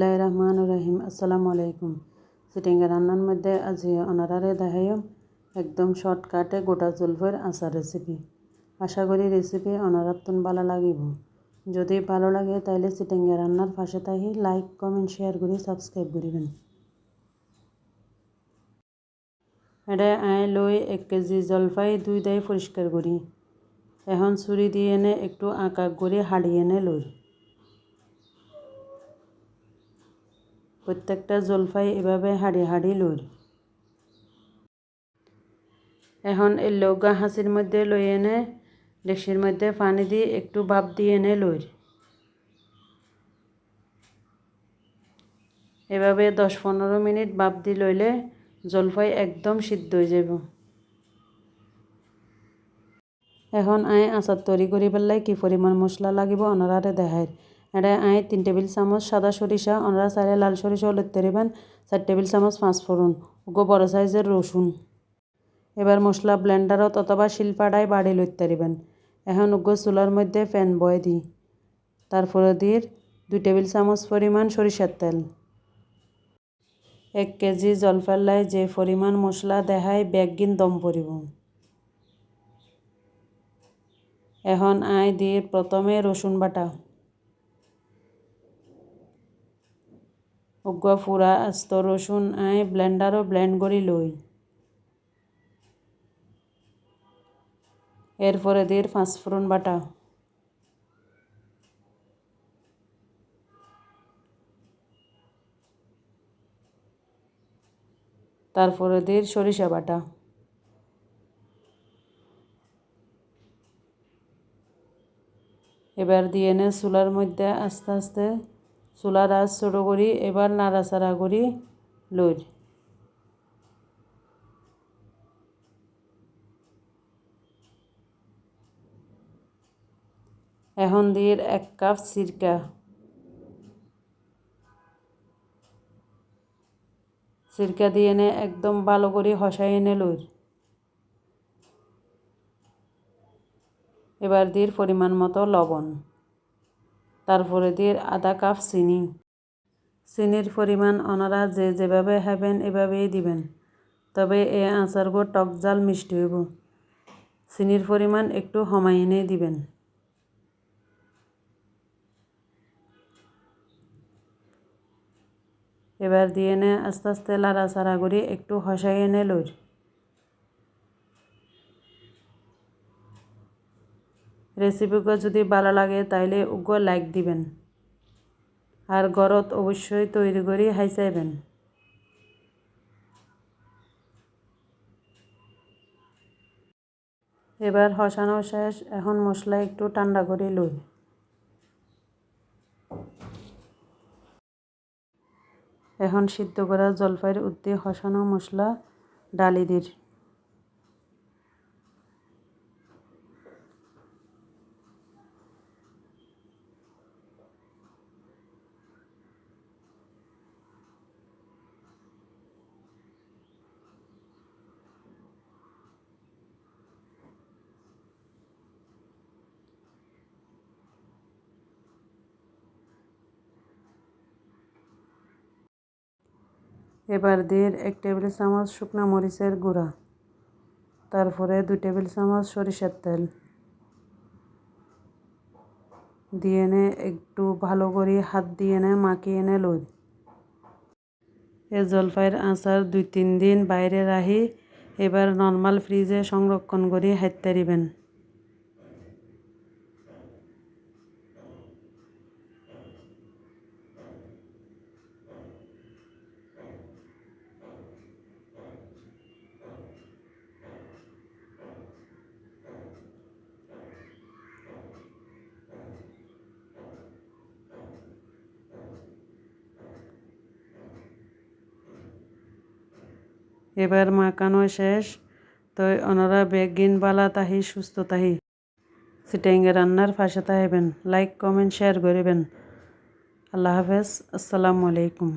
বিসমিল্লাহ রহমান রহিম আসসালামু আলাইকুম। সিটিংয়ে রান্নার মধ্যে আজি অনারারে দেখাইম একদম শর্টকাটে গোটা জলফের আচার রেসিপি আশা করি রেসিপি অনারাত্তন ভালো লাগিব। যদি ভালো লাগে তাইলে সিটিংয়ে রান্নার পাশে থাকি লাইক কমেন্ট শেয়ার করি সাবস্ক্রাইব করিবেন। এটা আই লই এক কেজি জলফাই দুই দাই পরিষ্কার করি। এখন ছুরি দিয়ে এনে একটু আঁকা করে হাড়িয়ে এনে লই। প্রত্যেকটা জলফাই এভাবে হাড়ি হাড়ি লই। এখন এই লৌগা হাঁচির মধ্যে লই এনে ডেকসির মধ্যে পানি দিয়ে একটু ভাপ দিয়ে এনে লই। এভাবে দশ পনেরো মিনিট ভাপ দিয়ে লইলে জলফাই একদম সিদ্ধ হয়ে যাব এখন আই আচার তৈরি করি পেলাই কি পরিমাণ মশলা লাগিব অনারারে দেখায় এটা আই তিন টেবিল চামচ সাদা সরিষা অনারা চাইলে লাল সরিষাও লইতে পারিবেন চার টেবিল চামচ পাঁচফোড়ন ওগো বড় সাইজের রসুন এবার মশলা ব্লেন্ডারত অথবা শিলপাড়ায় বাড়ি লইতে পারিবেন এখন উগ্র চুলার মধ্যে ফ্যান বয়ে দিই তারপরে দিয়ে দুই টেবিল চামচ পরিমাণ সরিষার তেল। এক কেজি জলফাল্লাই যে পরিমাণ মশলা দেখায় ব্যাগিন দম পরিব এখন আই দিয়ে প্রথমে রসুন বাটা। উগ্র ফুরা আস্ত রসুন আই ব্লেন্ডারও ব্লেন্ড করি লই এরপরে দিয়ে পাঁচফোড়ন বাটা। তারপরে দিয়ে সরিষা বাটা। এবার দিয়ে নে চুলার মধ্যে আস্তে আস্তে চুলার আঁচ ছোটো করি এবার নাড়াচাড়া করি লই এখন দিয়ে এক কাপ সিরকা। সিরকা দিয়ে এনে একদম ভালো করে হসাই এনে লই এবার দিয়ে পরিমাণ মতো লবণ। তারপরে দিয়ে আধা কাপ চিনি। চিনির পরিমাণ ওনারা যে যেভাবে খাবেন এভাবেই দিবেন। তবে এ আচারগুলো টক জাল মিষ্টি হইব চিনির পরিমাণ একটু সময় এনে দিবেন। এবার দিয়ে নে আস্তে আস্তে লাড়াচাড়া করে একটু হসাই এনে লই রেসিপিগুলো যদি ভালো লাগে, তাইলে উগ্র লাইক দিবেন। আর গরত অবশ্যই তৈরি করে হাইচাইবেন। এবার হসানো শেষ, এখন মশলা একটু ঠান্ডা করে লই। এখন সিদ্ধ করা জলপাইয়ের উদ্দে হসানো মশলা, ডালি এবার দিয়ে এক টেবিল চামচ শুকনা মরিচের গুঁড়া। তারপরে দুই টেবিল চামচ সরিষার তেল। দিয়ে এনে একটু ভালো করে হাত দিয়ে এনে মাখিয়ে এনে লই। এ জলপাইয়ের আচার দুই তিন দিন বাইরে রাখি এবার নর্মাল ফ্রিজে সংরক্ষণ করে হাইতে দিবেন। এবার মাখানো শেষ। তো ওনারা বেগিন বালা তাহি, সুস্থ তাহি। সিটাইঙ্গে রান্নার পাশে তাহিবেন। লাইক, কমেন্ট, শেয়ার করিবেন। আল্লাহ হাফেজ। আসসালামু আলাইকুম।